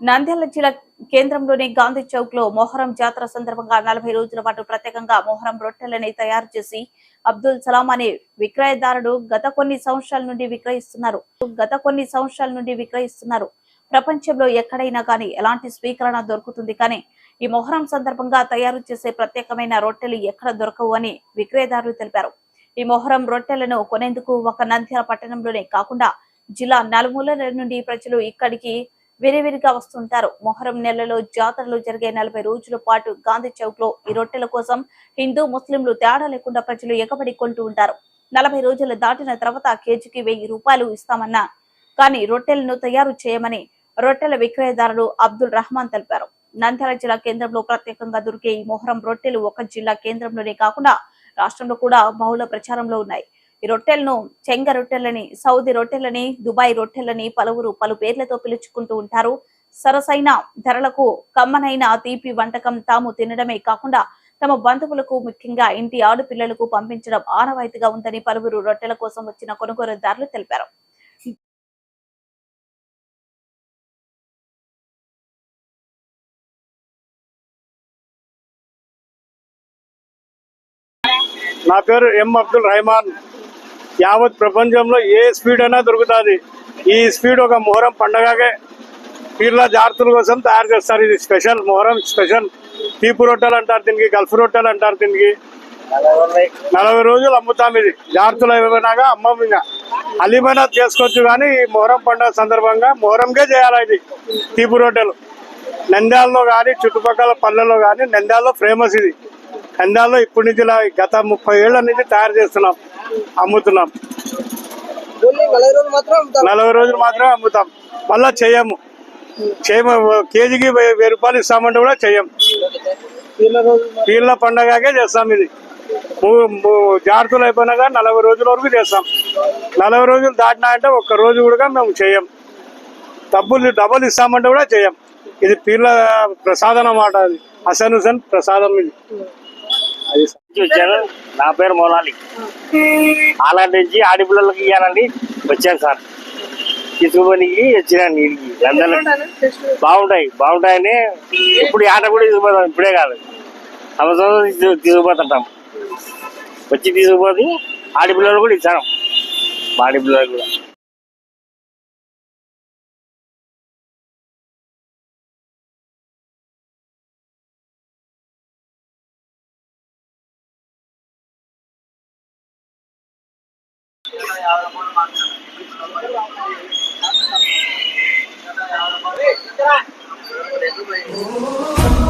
నంద్యాల జిల్లా కేంద్రంలోని గాంధీ చౌక్లో మొహరం జాతర సందర్భంగా నలభై రోజుల పాటు ప్రత్యేకంగా మొహరం రొట్టెలని తయారు చేసి అబ్దుల్ సలాం అనే విక్రయదారుడు గత కొన్ని సంవత్సరాల నుండి విక్రయిస్తున్నారు. గత కొన్ని సంవత్సరాల నుండి విక్రయిస్తున్నారు. ప్రపంచంలో ఎక్కడైనా కానీ ఎలాంటి స్వీకరణ దొరుకుతుంది కానీ ఈ మొహరం సందర్భంగా తయారు చేసే ప్రత్యేకమైన రొట్టెలు ఎక్కడ దొరకవు అని విక్రయదారులు తెలిపారు. ఈ మొహరం రొట్టెలను కొనేందుకు ఒక నంద్యాల పట్టణంలోనే కాకుండా జిల్లా నలుమూలల నుండి ప్రజలు ఇక్కడికి విరివిరిగా వస్తుంటారు. మొహరం నెలలో జాతరలు జరిగే నలభై రోజుల పాటు గాంధీ చౌక్లో ఈ రొట్టెల కోసం హిందూ ముస్లింలు తేడా లేకుండా ప్రజలు ఎగబడి కొంటూ ఉంటారు. నలభై రోజులు దాటిన తర్వాత కేజీకి వెయ్యి రూపాయలు ఇస్తామన్న కానీ రొట్టెలను తయారు చేయమని రొట్టెల విక్రయదారుడు అబ్దుల్ రహమాన్ తెలిపారు. నంద్యాల జిల్లా కేంద్రంలో ప్రత్యేకంగా దొరికే ఈ మొహరం రొట్టెలు ఒక జిల్లా కేంద్రంలోనే కాకుండా రాష్ట్రంలో కూడా బహుళ ప్రచారంలో ఉన్నాయి. ఈ రొట్టెలను చెంగ రొట్టెలని సౌదీ రొట్టెలని దుబాయ్ రొట్టెలని పలువురు పలు పేర్లతో పిలుచుకుంటూ ఉంటారు. సరసైన ధరలకు కమ్మనైన తీపి వంటకం తాము తినడమే కాకుండా తమ బంధువులకు ముఖ్యంగా ఇంటి ఆడపిల్లలకు పంపించడం ఆనవాయితీగా ఉందని పలువురు రొట్టెల కోసం వచ్చిన కొనుగోలుదారులు తెలిపారు. నా పేరు ఎం అబ్దుల్ రహమాన్. యావత్ ప్రపంచంలో ఏ స్పీడ్ అయినా దొరుకుతుంది. ఈ స్పీడ్ ఒక మొహరం పండగకే పీర్ల జాగ్రత్తల కోసం తయారు చేస్తారు. ఇది స్పెషల్ మొహరం స్పెషల్ తీపు రొట్టెలు అంటారు దీనికి గల్ఫ్ రొట్టెలు అంటారు దీనికి. నలభై రోజులు అమ్ముతాం ఇది. జాగ్రత్తలు ఏమైనాగా అమ్మం ఇంకా. అలీమైనా చేసుకోవచ్చు కానీ ఈ మొహరం పండుగ సందర్భంగా మొహరంకే చేయాలి ఇది తీపు రొట్టెలు. నంద్యాలలో కానీ చుట్టుపక్కల పల్లెల్లో కానీ నంద్యాలలో ఫేమస్ ఇది. నంద్యాలలో ఇప్పటి నుంచి గత ముప్పై ఏళ్ళ నుంచి తయారు చేస్తున్నాం. అమ్ముతున్నాం. నలభై రోజులు మాత్రం మాత్రమే అమ్ముతాం. మళ్ళా చేయము. చేయము. కేజీకి వెయ్యి వెయ్యి రూపాయలు ఇస్తామంటే కూడా చెయ్యం పీర్ల పండగకే చేస్తాం ఇది. జాగ్రత్తలు అయిపోయినాక నలభై రోజుల వరకు చేస్తాం. నలభై రోజులు దాటినా అంటే ఒక్క రోజు కూడా మేము చేయం. డబ్బులు డబ్బులు ఇస్తామంటే కూడా చేయం. ఇది పీర్ల ప్రసాదం అన్నమాట అది. హసన్ హుసేన్ ప్రసాదం ఇది. అది వచ్చాను నా పేరు మోనాలి. అలాంటి నుంచి ఆడపిల్లలకి ఇవ్వాలని వచ్చాను సార్. తీసుకుపోనికి వచ్చినాను నీళ్ళకి లందన్ బాగుంటాయి. బాగుంటాయని ఇప్పుడు ఆట కూడా తీసుకుపోతాం. ఇప్పుడే కాదు. సంవత్సరం తీసు- తీసుకుపోతుంటాం. వచ్చి తీసుకుపోతే ఆడపిల్లలు కూడా ఇచ్చాను. ఆడపిల్లలు కూడా. Oh